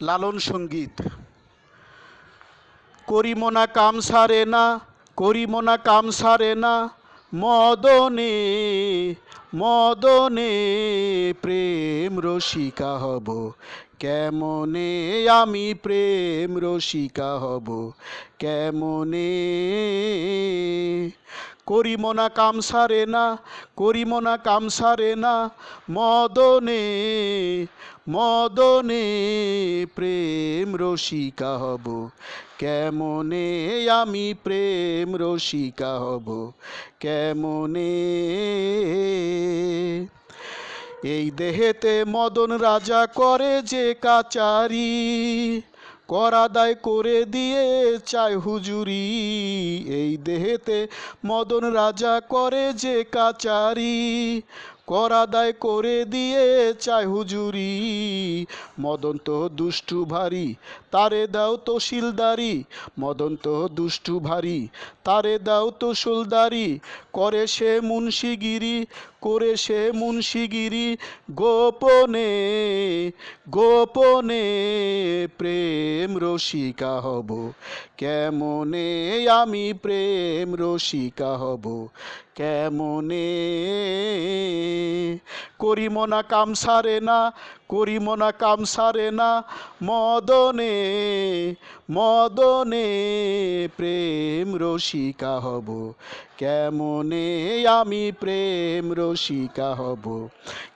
লালন সংগীত। করিমনা কাম সারে না, করিমনা কাম সারে না, মদনে মদনে প্রেম রসিকা হব। কেমনে আমি প্রেম রসিকা হব? কেমনে? করিমনা কাম সারে না, করিমনা কাম সারে না, মদনে মদনে প্রেম রসিকা হব। কেমনে আমি প্রেম রসিকা হব? কেমনে? এই দেহেতে মদন রাজা করে যে কাচারি করাদায় করে দিয়ে চাই হুজুরি। এই দেহেতে মদন রাজা করে যে কাচারি করাদায় করে দিয়ে চাই হুজুরি। মদন্ত দুষ্টু ভারী, তারে দাও তো শিলদারি। মদন তো দুষ্টু ভারী, তারে দাও তো শুলদারি করে সে মুন্সিগিরি করে সে মুন্সিগিরি গোপনে গোপনে প্রেম রসিকা হব। কেমনে আমি প্রেম রসিকা হব? কেমনে করিমনা কাম সারে না করিমনা কাম সারে না। মদনে মদনে প্রেম রসিকা হব। কেমনে আমি প্রেম রসিকা হব?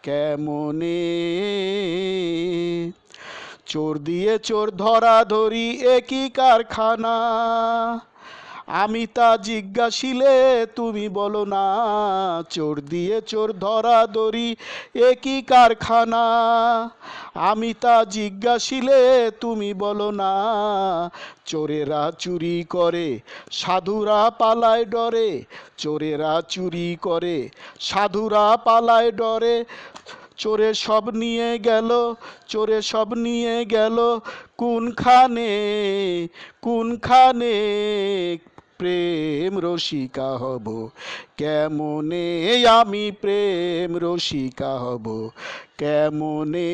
কেমনে? চোর দিয়ে চোর ধরা ধরি একই কারখানা। আমি তা জিজ্ঞাসিলে, তুমি বলো না, চোর দিয়ে চোর ধরা ধরি একই কারখানা? আমি তা জিজ্ঞাসিলে, তুমি বলো না, চোরেরা চুরি করে, সাধুরা পালায় ডরে, চোরেরা চুরি করে, সাধুরা পালায় ডরে, চোরে সব নিয়ে গেল, চোরে সব নিয়ে গেল, কোনখানে কোনখানে প্রেম রসিকা হব। কেমনে আমি প্রেম রসিকা হব? কেমনে?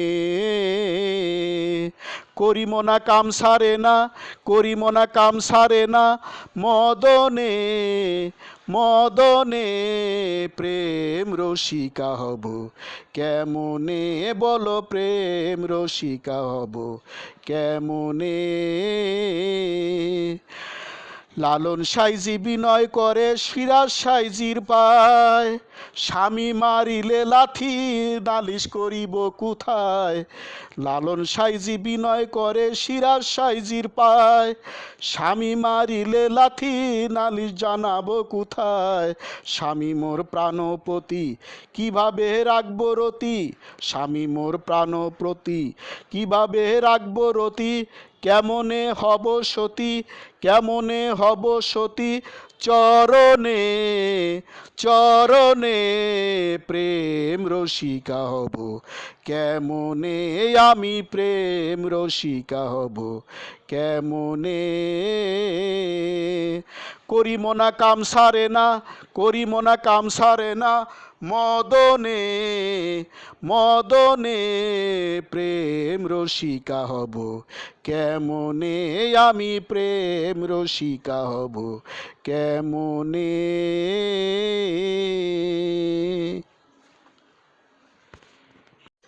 করিমনা কাম সারে না করিমনা কাম সারে না। মদনে মদনে প্রেম রসিকা হব। কেমনে বলো প্রেম রসিকা হব? কেমনে? লালন সাইজি বিনয় করে সিরাজ সাইজির পায়। স্বামী মারিলে লাথি, নালিশ করিব কোথায়? লালন সাইজি বিনয় করে সিরাজ সাইজির পায়। স্বামী মারিলে লাথি, নালিশ জানাব কোথায়? স্বামী মোর প্রাণপতি, কীভাবে রাখব রতি? স্বামী মোর প্রাণপ্রতি কীভাবে রাখব রতি? কেমনে হব সতী, কেমনে হব সতী? চরণে চরণে প্রেম রসিকা হব। কেমনে আমি প্রেম রসিকা হব? কেমনে করিমনা কাম সারে না, করি করিমনা কাম সারে না। মদনে মদনে প্রেম রসিকা হব। কেমনে আমি প্রেম রসিকা হব? কেমনে